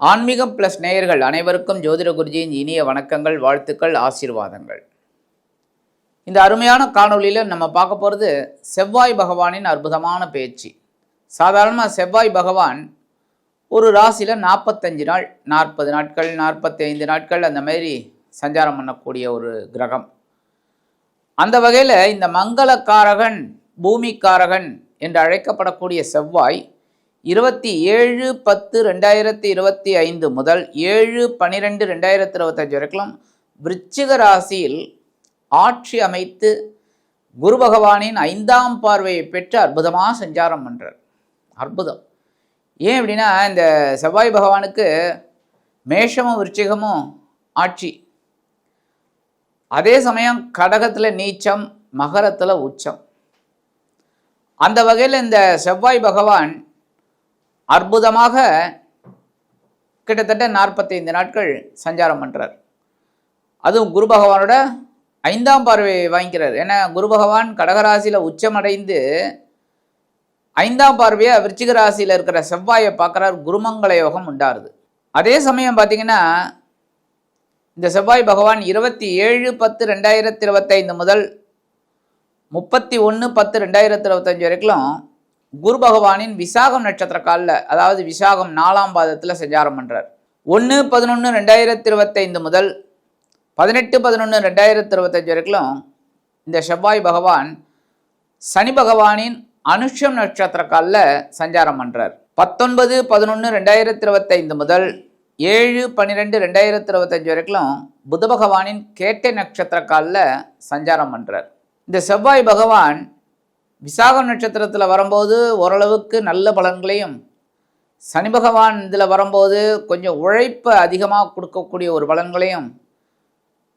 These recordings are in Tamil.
ஆன்மீகம் பிளஸ் நேயர்கள் அனைவருக்கும் ஜோதிட குருஜியின் இனிய வணக்கங்கள் வாழ்த்துக்கள் ஆசீர்வாதங்கள். இந்த அருமையான காணொளியில் நம்ம பார்க்க போகிறது செவ்வாய் பகவானின் அற்புதமான பேச்சு. சாதாரணமாக செவ்வாய் பகவான் ஒரு ராசியில் நாற்பத்தஞ்சு நாள் நாற்பது நாட்கள் நாற்பத்தி ஐந்து நாட்கள் அந்த மாதிரி சஞ்சாரம் பண்ணக்கூடிய ஒரு கிரகம். அந்த வகையில் இந்த மங்களக்காரகன் பூமிக்காரகன் என்று அழைக்கப்படக்கூடிய செவ்வாய் இருபத்தி ஏழு பத்து ரெண்டாயிரத்தி இருபத்தி ஐந்து முதல் ஏழு பன்னிரெண்டு ரெண்டாயிரத்தி இருபத்தஞ்சு வரைக்கும் விருச்சிக ராசியில் ஆட்சி அமைத்து குரு பகவானின் ஐந்தாம் பார்வையை பெற்று அற்புதமாக சஞ்சாரம் பண்ணுறார் அற்புதம். ஏன் அப்படின்னா இந்த செவ்வாய் பகவானுக்கு மேஷமும் விருச்சிகமும் ஆட்சி. அதே சமயம் கடகத்தில் நீச்சம் மகரத்தில் உச்சம். அந்த வகையில் இந்த செவ்வாய் பகவான் அற்புதமாக கிட்டத்தட்ட நாற்பத்தைந்து நாட்கள் சஞ்சாரம் பண்ணுறார் அதுவும் குரு பகவானோட ஐந்தாம் பார்வையை வாங்கிக்கிறார். ஏன்னா குரு பகவான் கடகராசியில் உச்சமடைந்து ஐந்தாம் பார்வையை விருச்சிக ராசியில் இருக்கிற செவ்வாயை பார்க்குறார். குருமங்கள யோகம் உண்டாருது. அதே சமயம் பார்த்தீங்கன்னா இந்த செவ்வாய் பகவான் இருபத்தி ஏழு பத்து ரெண்டாயிரத்தி இருபத்தைந்து முதல் முப்பத்தி ஒன்று பத்து ரெண்டாயிரத்தி இருபத்தஞ்சு வரைக்கும் குரு பகவானின் விசாகம் நட்சத்திர காலில் அதாவது விசாகம் நாலாம் பாதத்தில் சஞ்சாரம் பண்ணுறார் ஒன்று பதினொன்று ரெண்டாயிரத்தி இருபத்தைந்து முதல் பதினெட்டு பதினொன்று ரெண்டாயிரத்தி இருபத்தஞ்சு வரைக்கும் இந்த செவ்வாய் பகவான் சனி பகவானின் அனுஷம் நட்சத்திர காலில் சஞ்சாரம் பண்ணுறார் பத்தொன்பது பதினொன்று ரெண்டாயிரத்தி இருபத்தைந்து முதல் ஏழு பன்னிரெண்டு ரெண்டாயிரத்தி இருபத்தஞ்சு வரைக்கும் புத பகவானின் கேட்டை நட்சத்திர காலில் சஞ்சாரம் பண்ணுறார் இந்த செவ்வாய் பகவான் விசாகம் நட்சத்திரத்தில் வரும்போது ஓரளவுக்கு நல்ல பலன்களையும் சனி பகவான் இதில் வரும்போது கொஞ்சம் உழைப்பை அதிகமாக கொடுக்கக்கூடிய ஒரு பலன்களையும்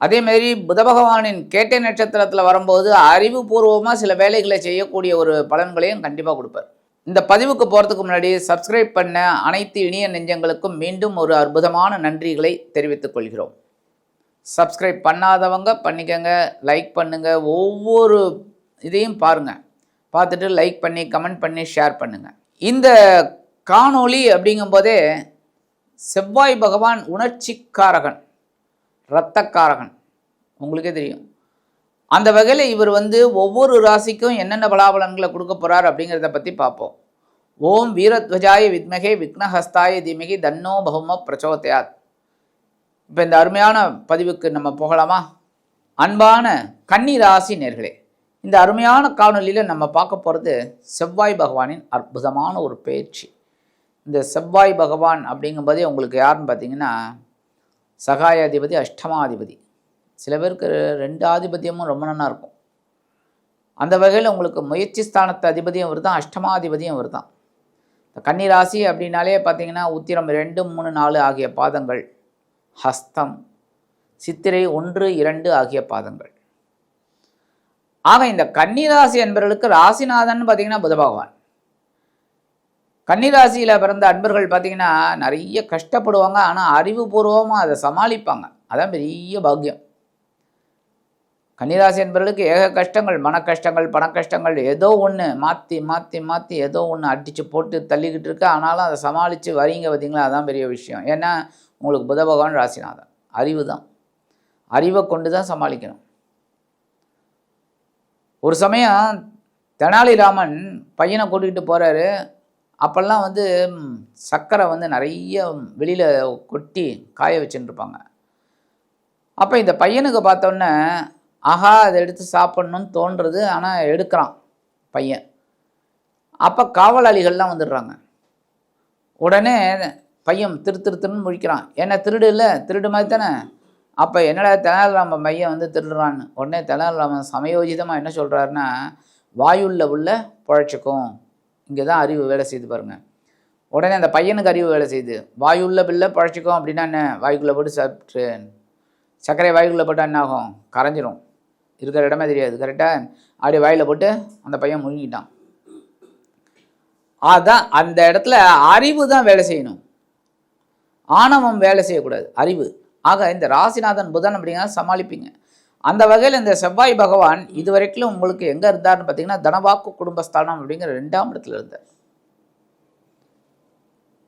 அதேமாரி புத பகவானின் கேட்டை நட்சத்திரத்தில் வரும்போது அறிவுபூர்வமாக சில வேலைகளை செய்யக்கூடிய ஒரு பலன்களையும் கண்டிப்பாக கொடுப்பார். இந்த பதிவுக்கு போகிறதுக்கு முன்னாடி சப்ஸ்கிரைப் பண்ண அனைத்து இனிய நெஞ்சங்களுக்கும் மீண்டும் ஒரு அற்புதமான நன்றிகளை தெரிவித்துக் கொள்கிறோம். சப்ஸ்கிரைப் பண்ணாதவங்க பண்ணிக்கங்க லைக் பண்ணுங்கள் ஒவ்வொரு இதையும் பாருங்கள் பார்த்துட்டு லைக் பண்ணி கமெண்ட் பண்ணி ஷேர் பண்ணுங்கள் இந்த காணொளி அப்படிங்கும்போதே செவ்வாய் பகவான் உணர்ச்சிக்காரகன் இரத்தக்காரகன். உங்களுக்கே தெரியும். அந்த வகையில் இவர் வந்து ஒவ்வொரு ராசிக்கும் என்னென்ன பலாபலன்களை கொடுக்க போகிறார் அப்படிங்கிறத பற்றி பார்ப்போம். ஓம் வீரத்வஜாய வித்மகே விக்னஹஸ்தாய தீமகி தன்னோ பகும பிரச்சோதயாத் இப்போ இந்த அருமையான பதிவுக்கு நம்ம போகலாமா? அன்பான கன்னி ராசி நேர்களே இந்த அருமையான காணொலியில் நம்ம பார்க்க போகிறது செவ்வாய் பகவானின் அற்புதமான ஒரு பேச்சு. இந்த செவ்வாய் பகவான் அப்படிங்கும்போதே உங்களுக்கு யாருன்னு பார்த்தீங்கன்னா சகாயாதிபதி அஷ்டமாதிபதி. சில பேருக்கு ரெண்டு ஆதிபத்தியமும் ரொம்ப நல்லா இருக்கும். அந்த வகையில் உங்களுக்கு முயற்சி ஸ்தானத்து அதிபதியும் அவர் தான் அஷ்டமாதிபதியும் அவர் தான். இந்த கன்னிராசி அப்படின்னாலே பார்த்தீங்கன்னா உத்திரம் ரெண்டு மூணு நாலு ஆகிய பாதங்கள். ஹஸ்தம் சித்திரை ஒன்று இரண்டு ஆகிய பாதங்கள். ஆக இந்த கன்னிராசி என்பவர்களுக்கு ராசிநாதன் பார்த்தீங்கன்னா புத பகவான். கன்னிராசியில் பிறந்த அன்பர்கள் பார்த்தீங்கன்னா நிறைய கஷ்டப்படுவாங்க. ஆனால் அறிவுபூர்வமாக அதை சமாளிப்பாங்க. அதான் பெரிய பாக்கியம். கன்னிராசி என்பவர்களுக்கு ஏக கஷ்டங்கள் மன கஷ்டங்கள் பண கஷ்டங்கள் ஏதோ ஒன்று மாற்றி மாற்றி மாற்றி ஏதோ ஒன்று அடித்து போட்டு தள்ளிக்கிட்டு இருக்கு. ஆனாலும் அதை சமாளித்து வரீங்க பார்த்தீங்களா? அதான் பெரிய விஷயம். ஏன்னா உங்களுக்கு புத பகவான் ராசிநாதன். அறிவு தான். அறிவை கொண்டு தான் சமாளிக்கணும். ஒரு சமயம் தெனாலிராமன் பையனை கூட்டிகிட்டு போகிறாரு அப்போல்லாம் வந்து சர்க்கரை வந்து நிறைய வெளியில் கொட்டி காய வச்சுட்டு இருப்பாங்க அப்போ இந்த பையனுக்கு பார்த்தோன்னே ஆஹா அதை எடுத்து சாப்பிட்ணுன்னு தோன்றுறது ஆனால் எடுக்கிறான் பையன். அப்போ காவலாளிகள்லாம் வந்துடுறாங்க. உடனே பையன் திரு திரு திருன்னு முழிக்கிறான். என்ன திருடு இல்லை? திருடு மாதிரி தானே? அப்போ என்னடா தெனாலிராம பையன் வந்து திருடுறான்னு? உடனே தெனாலிராமன் சமயோஜிதமாக என்ன சொல்கிறாருன்னா வாயுள்ள உள்ள பழச்சிக்கும். இங்கே தான் அறிவு வேலை செய்து பாருங்கள் உடனே அந்த பையனுக்கு அறிவு வேலை செய்யுது வாயுள்ள பிள்ளை பழச்சிக்கும் அப்படின்னா என்ன? வாய்க்குள்ளே போட்டு சாப்பிட்டு சர்க்கரை வாய்க்குள்ளே போட்டால் என்ன ஆகும்? கரைஞ்சிரும். இருக்கிற இடமே தெரியாது. கரெக்டாக அப்படியே வாயில் போட்டு அந்த பையன் முழுங்கிட்டான். அதுதான் அந்த இடத்துல அறிவு தான் வேலை செய்யணும். ஆணவம் வேலை செய்யக்கூடாது. அறிவு. ஆக இந்த ராசிநாதன் புதன் அப்படிங்கிற சமாளிப்பீங்க. அந்த வகையில் இந்த செவ்வாய் பகவான் இதுவரைக்கும் உங்களுக்கு எங்கே இருந்தார்னு பார்த்தீங்கன்னா தனவாக்கு குடும்பஸ்தானம் அப்படிங்கிற ரெண்டாம் இடத்துல இருந்தார்.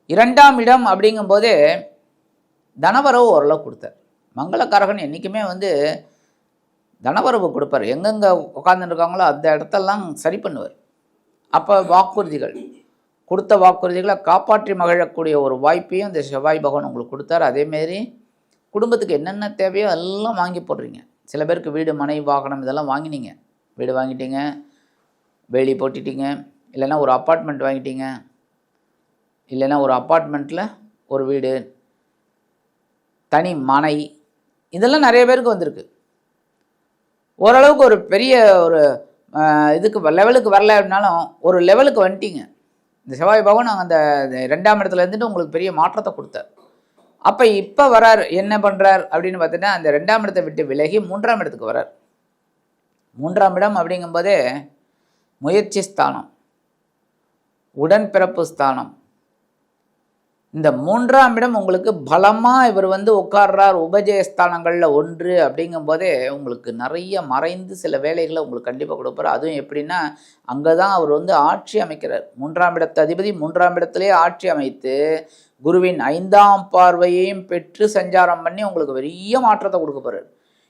இரண்டாம் இடம் அப்படிங்கும்போது தனவரவு ஓரளவு கொடுத்தார். மங்களக்காரகன் என்றைக்குமே வந்து தனவரவு கொடுப்பார். எங்கெங்கே உட்காந்துருக்காங்களோ அந்த இடத்தெல்லாம் சரி பண்ணுவார். அப்போ வாக்குறுதிகள் கொடுத்த வாக்குறுதிகளை காப்பாற்றி மகிழக்கூடிய ஒரு வாய்ப்பையும் இந்த செவ்வாய் பகவான் உங்களுக்கு கொடுத்தாரு. அதேமாரி குடும்பத்துக்கு என்னென்ன தேவையோ எல்லாம் வாங்கி போடுறீங்க. சில பேருக்கு வீடு மனை வாகனம் இதெல்லாம் வாங்கினீங்க. வீடு வாங்கிட்டீங்க வேலி போட்டுட்டீங்க இல்லைன்னா ஒரு அப்பார்ட்மெண்ட் வாங்கிட்டீங்க. இல்லைன்னா ஒரு அப்பார்ட்மெண்ட்டில் ஒரு வீடு தனி மனை இதெல்லாம் நிறைய பேருக்கு வந்திருக்கு. ஓரளவுக்கு ஒரு பெரிய ஒரு இதுக்கு லெவலுக்கு வரல அப்படின்னாலும் ஒரு லெவலுக்கு வந்துட்டீங்க. இந்த செவ்வாய் பகவான் அந்த ரெண்டாம் இடத்துல இருந்துட்டு உங்களுக்கு பெரிய மாற்றத்தை கொடுத்தார். அப்போ இப்போ வரார் என்ன பண்ணுறார் அப்படின்னு பார்த்தீங்கன்னா அந்த ரெண்டாம் இடத்தை விட்டு விலகி மூன்றாம் இடத்துக்கு வரார். மூன்றாம் இடம் அப்படிங்கும்போதே முயற்சி ஸ்தானம் உடன்பிறப்பு ஸ்தானம் இந்த மூன்றாம் இடம் உங்களுக்கு பலமாக இவர் வந்து உட்கார்றார். உபஜயஸ்தானங்களில் ஒன்று அப்படிங்கும்போதே உங்களுக்கு நிறைய மறைந்து சில வேலைகளை உங்களுக்கு கண்டிப்பாக கொடுப்பார். அதுவும் எப்படின்னா அங்கே தான் அவர் வந்து ஆட்சி அமைக்கிறார். மூன்றாம் இடத்து அதிபதி மூன்றாம் இடத்துலேயே ஆட்சி அமைத்து குருவின் ஐந்தாம் பார்வையையும் பெற்று சஞ்சாரம் பண்ணி உங்களுக்கு பெரிய மாற்றத்தை கொடுக்க போகிறார்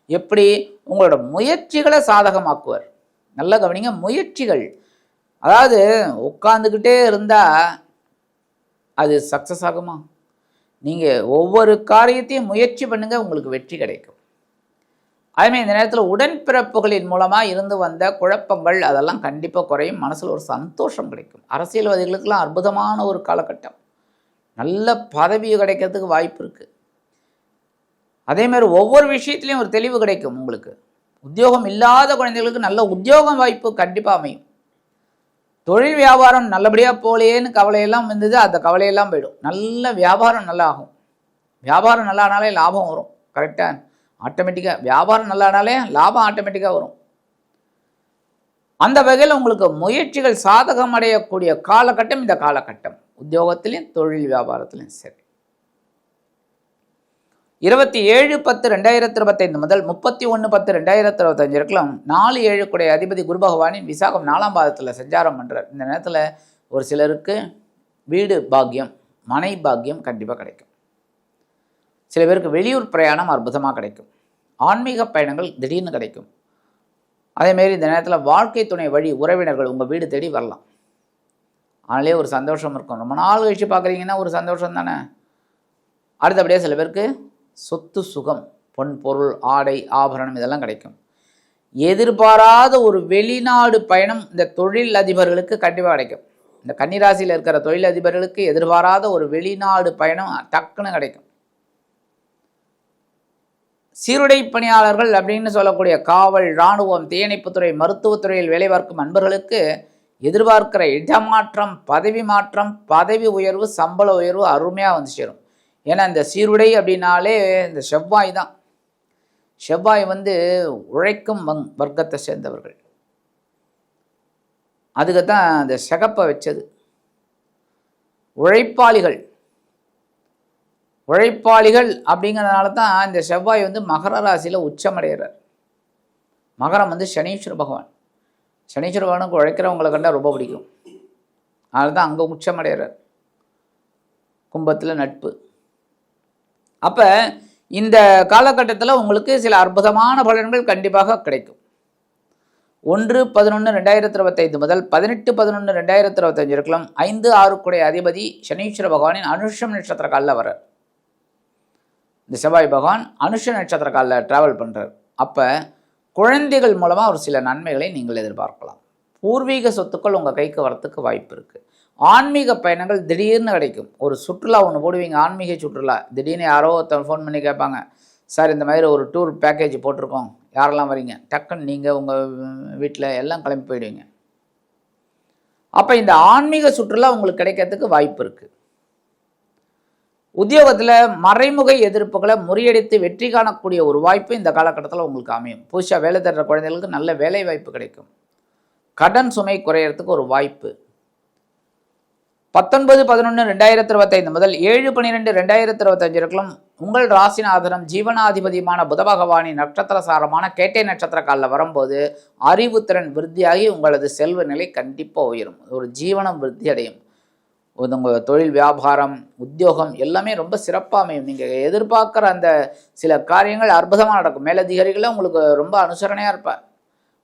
எப்படி? உங்களோட முயற்சிகளை சாதகமாக்குவார். நல்லா கவனிங்க முயற்சிகள். அதாவது உட்காந்துக்கிட்டே இருந்தால் அது சக்ஸஸ் ஆகுமா? நீங்கள் ஒவ்வொரு காரியத்தையும் முயற்சி பண்ணுங்கள் உங்களுக்கு வெற்றி கிடைக்கும். அதுமாதிரி இந்த நேரத்தில் உடன்பிறப்புகளின் மூலமாக இருந்து வந்த குழப்பங்கள் அதெல்லாம் கண்டிப்பாக குறையும். மனசில் ஒரு சந்தோஷம் கிடைக்கும். அரசியல்வாதிகளுக்கெல்லாம் அற்புதமான ஒரு காலகட்டம். நல்ல பதவி கிடைக்கிறதுக்கு வாய்ப்பு இருக்குது அதேமாதிரி ஒவ்வொரு விஷயத்துலையும் ஒரு தெளிவு கிடைக்கும் உங்களுக்கு. உத்தியோகம் இல்லாத குழந்தைகளுக்கு நல்ல உத்தியோகம் வாய்ப்பு கண்டிப்பாக அமையும். தொழில் வியாபாரம் நல்லபடியாக போகலையேன்னு கவலையெல்லாம் இருந்தது அந்த கவலையெல்லாம் போயிடும். நல்ல வியாபாரம் நல்லா ஆகும் வியாபாரம் நல்லானாலே லாபம் வரும். கரெக்டாக ஆட்டோமேட்டிக்காக வியாபாரம் நல்லானாலே லாபம் ஆட்டோமேட்டிக்காக வரும். அந்த வகையில் உங்களுக்கு முயற்சிகள் சாதகம் அடையக்கூடிய காலகட்டம் இந்த காலகட்டம். உத்தியோகத்திலையும் தொழில் வியாபாரத்திலையும் சரி. இருபத்தி ஏழு பத்து ரெண்டாயிரத்தி இருபத்தைந்து முதல் முப்பத்தி ஒன்று பத்து ரெண்டாயிரத்தி இருபத்தஞ்சு இருக்கலாம் நாலு ஏழு குடைய அதிபதி குரு பகவானின் விசாகம் நாலாம் பாதத்தில் சஞ்சாரம் பண்ணுறார் இந்த நேரத்தில் ஒரு சிலருக்கு வீடு பாக்கியம் மனை பாக்கியம் கண்டிப்பாக கிடைக்கும். சில பேருக்கு வெளியூர் பிரயாணம் அற்புதமாக கிடைக்கும். ஆன்மீக பயணங்கள் திடீர்னு கிடைக்கும். அதேமாரி இந்த நேரத்தில் வாழ்க்கை துணை வழி உறவினர்கள் உங்கள் வீடு தேடி வரலாம். அதனாலே ஒரு சந்தோஷம் இருக்கும். ரொம்ப நாள் கழிச்சு பார்க்குறீங்கன்னா ஒரு சந்தோஷம் தானே. அடுத்தபடியாக சில பேருக்கு சொத்து சுகம் பொன் பொருள் ஆடை ஆபரணம் இதெல்லாம் கிடைக்கும். எதிர்பாராத ஒரு வெளிநாடு பயணம் இந்த தொழில் அதிபர்களுக்கு கண்டிப்பாக கிடைக்கும். இந்த கன்னிராசியில் இருக்கிற தொழில் அதிபர்களுக்கு எதிர்பாராத ஒரு வெளிநாடு பயணம் டக்குன்னு கிடைக்கும். சீருடை பணியாளர்கள் அப்படின்னு சொல்லக்கூடிய காவல் இராணுவம் தீயணைப்புத்துறை மருத்துவத்துறையில் வேலை பார்க்கும் அன்பர்களுக்கு எதிர்பார்க்கிற இடமாற்றம் பதவி மாற்றம் பதவி உயர்வு சம்பள உயர்வு அருமையாக வந்து சேரும். ஏன்னா இந்த சீருடை அப்படின்னாலே இந்த செவ்வாய் தான். செவ்வாய் வந்து உழைக்கும் வங் வர்க்கத்தை சேர்ந்தவர்கள். அதுக்கு தான் அந்த சிகப்பை வச்சது. உழைப்பாளிகள். உழைப்பாளிகள் அப்படிங்கிறதுனால தான் இந்த செவ்வாய் வந்து மகர ராசியில் உச்சமடைகிறார். மகரம் வந்து சனீஸ்வர பகவான். சனீஸ்வர பகவானுக்கு உழைக்கிறவங்களை கண்டால் ரொம்ப பிடிக்கும். அதனால தான் அங்கே உச்சமடைகிறார். கும்பத்தில் நட்பு. அப்போ இந்த காலகட்டத்தில் உங்களுக்கு சில அற்புதமான பலன்கள் கண்டிப்பாக கிடைக்கும். ஒன்று பதினொன்று ரெண்டாயிரத்தி இருபத்தைந்து முதல் பதினெட்டு பதினொன்று ரெண்டாயிரத்தி இருபத்தஞ்சு இருக்கலாம் ஐந்து ஆறுக்குடைய அதிபதி சனீஸ்வர பகவானின் அனுஷம் நட்சத்திர காலில் வர்றார். இந்த செவ்வாய் பகவான் அனுஷ நட்சத்திர காலில் ட்ராவல் பண்ணுறார் அப்போ குழந்தைகள் மூலமாக ஒரு சில நன்மைகளை நீங்கள் எதிர்பார்க்கலாம். பூர்வீக சொத்துக்கள் உங்கள் கைக்கு வரத்துக்கு வாய்ப்பு இருக்குது ஆன்மீக பயணங்கள் திடீர்னு கிடைக்கும். ஒரு சுற்றுலா ஒன்று போடுவீங்க ஆன்மீக சுற்றுலா. திடீர்னு யாரோ ஒருத்தன் ஃபோன் பண்ணி கேட்பாங்க சார் இந்த மாதிரி ஒரு டூர் பேக்கேஜ் போட்டிருக்கோம். யாரெல்லாம் வரீங்க? டக்குன்னு நீங்கள் உங்கள் வீட்டில் எல்லாம் கிளம்பி போயிடுவீங்க. அப்போ இந்த ஆன்மீக சுற்றுலா உங்களுக்கு கிடைக்கிறதுக்கு வாய்ப்பு இருக்குது உத்தியோகத்தில் மறைமுக எதிர்ப்புகளை முறியடித்து வெற்றி காணக்கூடிய ஒரு வாய்ப்பு இந்த காலகட்டத்தில் உங்களுக்கு அமையும். புதுசாக வேலை தர்ற குழந்தைகளுக்கு நல்ல வேலை வாய்ப்பு கிடைக்கும். கடன் சுமை குறையறதுக்கு ஒரு வாய்ப்பு. பத்தொன்பது பதினொன்று ரெண்டாயிரத்தி இருபத்தைந்து முதல் ஏழு பன்னிரெண்டு ரெண்டாயிரத்தி இருபத்தஞ்சு இருக்கலாம் உங்கள் ராசிநாதனம் ஜீவனாதிபதியுமான புத பகவானின் நட்சத்திர சாரமான கேட்டை நட்சத்திர காலில் வரும்போது அறிவுத்திறன் விருத்தியாகி உங்களது செல்வ நிலை கண்டிப்பாக உயரும். ஒரு ஜீவனம் விருத்தி அடையும். உங்கள் தொழில் வியாபாரம் உத்தியோகம் எல்லாமே ரொம்ப சிறப்பாக அமையும். நீங்கள் எதிர்பார்க்குற அந்த சில காரியங்கள் அற்புதமாக நடக்கும். மேலதிகாரிகளும் உங்களுக்கு ரொம்ப அனுசரணையாக இருப்பார்.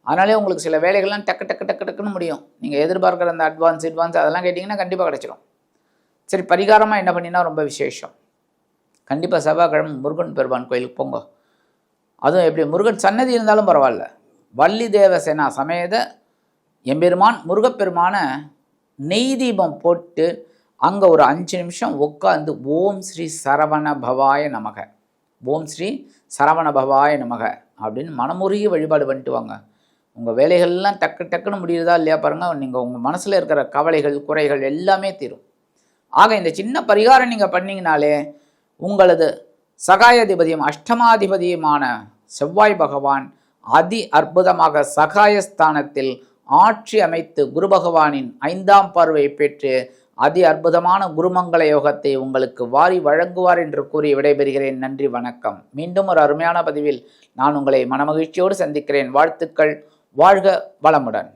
அதனாலே உங்களுக்கு சில வேலைகள்லாம் டக்கு டக்கு டக்கு டக்குன்னு முடியும். நீங்கள் எதிர்பார்க்குற அந்த அட்வான்ஸ் அட்வான்ஸ் அதெல்லாம் கேட்டிங்கன்னா கண்டிப்பாக கிடச்சிடும் சரி பரிகாரமாக என்ன பண்ணினா ரொம்ப விசேஷம். கண்டிப்பாக செவ்வாய்க்கிழமை முருகன் பெருமான் கோயிலுக்கு போங்க. அதுவும் எப்படி முருகன் சன்னதி இருந்தாலும் பரவாயில்ல. வள்ளி தேவசேனா சமேத எம்பெருமான் முருகப்பெருமான நெய் தீபம் போட்டு அங்கே ஒரு அஞ்சு நிமிஷம் உட்காந்து ஓம் ஸ்ரீ சரவண பவாய நமக. ஓம் ஸ்ரீ சரவண பவாய நமக அப்படின்னு மனமுருகி வழிபாடு பண்ணிட்டு வாங்க. உங்கள் வேலைகள்லாம் டக்கு டக்குன்னு முடியுறதா இல்லையா பாருங்கள் நீங்கள் உங்கள் மனசில் இருக்கிற கவலைகள் குறைகள் எல்லாமே தீரும். ஆக இந்த சின்ன பரிகாரம் நீங்கள் பண்ணிங்கனாலே உங்களது சகாயாதிபதியும் அஷ்டமாதிபதியுமான செவ்வாய் பகவான் அதி அற்புதமாக சகாயஸ்தானத்தில் ஆட்சி அமைத்து குரு பகவானின் ஐந்தாம் பார்வை பெற்று அதி அற்புதமான குருமங்கள யோகத்தை உங்களுக்கு வாரி வழங்குவார் என்று கூறி விடைபெறுகிறேன். நன்றி வணக்கம். மீண்டும் ஒரு அருமையான பதிவில் நான் உங்களை மனமகிழ்ச்சியோடு சந்திக்கிறேன். வாழ்த்துக்கள். வாழ்க வளமுடன்.